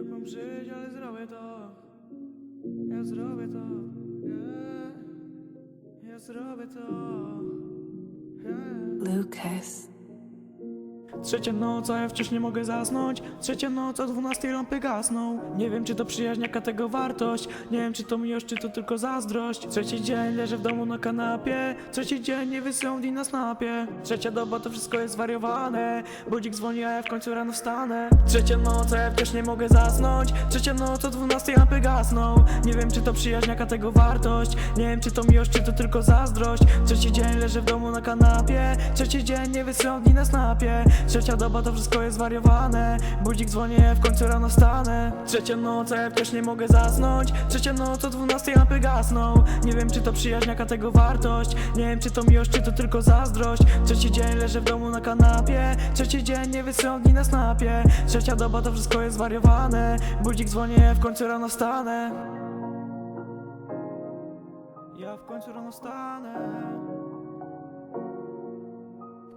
jak mam żyć, ale zrobię to Ja zrobię to yeah. Ja zrobię to yeah. Lucas. Trzecia noc, a ja wciąż nie mogę zasnąć. Trzecia noc, o dwunastej lampy gasną. Nie wiem czy to przyjaźń, jaka tego wartość. Nie wiem czy to miłość, czy to tylko zazdrość. Trzeci dzień leżę w domu na kanapie. Trzeci dzień nie wysyłam dni na snapie. Trzecia doba, to wszystko jest zwariowane. Budzik dzwoni, a ja w końcu rano wstanę. Trzecia noc, a ja wciąż nie mogę zasnąć. Trzecia noc, o dwunastej lampy gasną. Nie wiem czy to przyjaźń, jaka tego wartość. Nie wiem czy to miłość, czy to tylko zazdrość. Trzeci dzień leżę w domu na kanapie. Trzeci dzień nie wysyłam dni na snapie Trzecia doba to wszystko jest zwariowane. Budzik dzwoni, ja w końcu rano wstanę. Trzecia noc, a ja nie mogę zasnąć. Trzecia noc, o dwunastej lampy gasną. Nie wiem czy to przyjaźń, jaka tego wartość. Nie wiem czy to miłość, czy to tylko zazdrość. Trzeci dzień leżę w domu na kanapie. Trzeci dzień nie wysyłam na snapie. Trzecia doba to wszystko jest zwariowane. Budzik dzwoni, ja w końcu rano wstanę. Ja w końcu rano wstanę.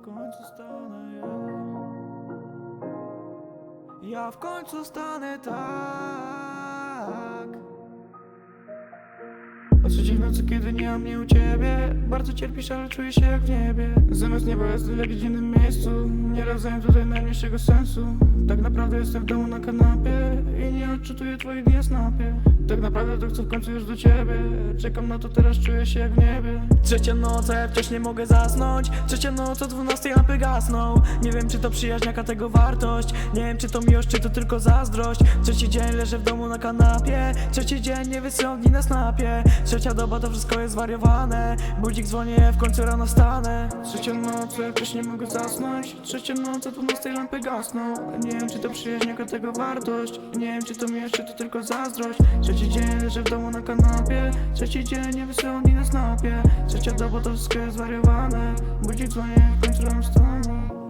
W końcu stanę ja Ja w końcu stanę tak. O trzeciej w nocy, kiedy nie ma mnie u ciebie? Bardzo cierpisz, ale czuję się jak w niebie. Zamiast nieba jestem w jakimś innym miejscu rozumiem tutaj najmniejszego sensu. Tak naprawdę jestem w domu na kanapie I nie odczytuję twoich dni na snapie. Tak naprawdę to chcę w końcu już do ciebie. Czekam na to, teraz czuję się jak w niebie. Trzecia noc, a ja wciąż nie mogę zasnąć. Trzecia noc, o dwunastej lampy gasną. Nie wiem czy to przyjaźń, jaka tego wartość. Nie wiem czy to miłość, czy to tylko zazdrość. Trzeci dzień leżę w domu na kanapie. Trzeci dzień nie wysyłam dni na snapie. Trzecia doba to wszystko jest zwariowane. Budzik dzwoni, ja w końcu rano wstanę. Trzecia noc, a ja wciąż nie mogę zasnąć. Trzecia noc, o dwunastej lampy gasną Nie wiem czy to przyjaźń, jaka tego wartość. Nie wiem czy to miłość, czy to tylko zazdrość. Trzeci dzień leżę w domu na kanapie. Trzeci dzień nie wysyłam dni na snapie. Trzecia doba to wszystko jest zwariowane. Budzik dzwoni, ja w końcu rano wstanę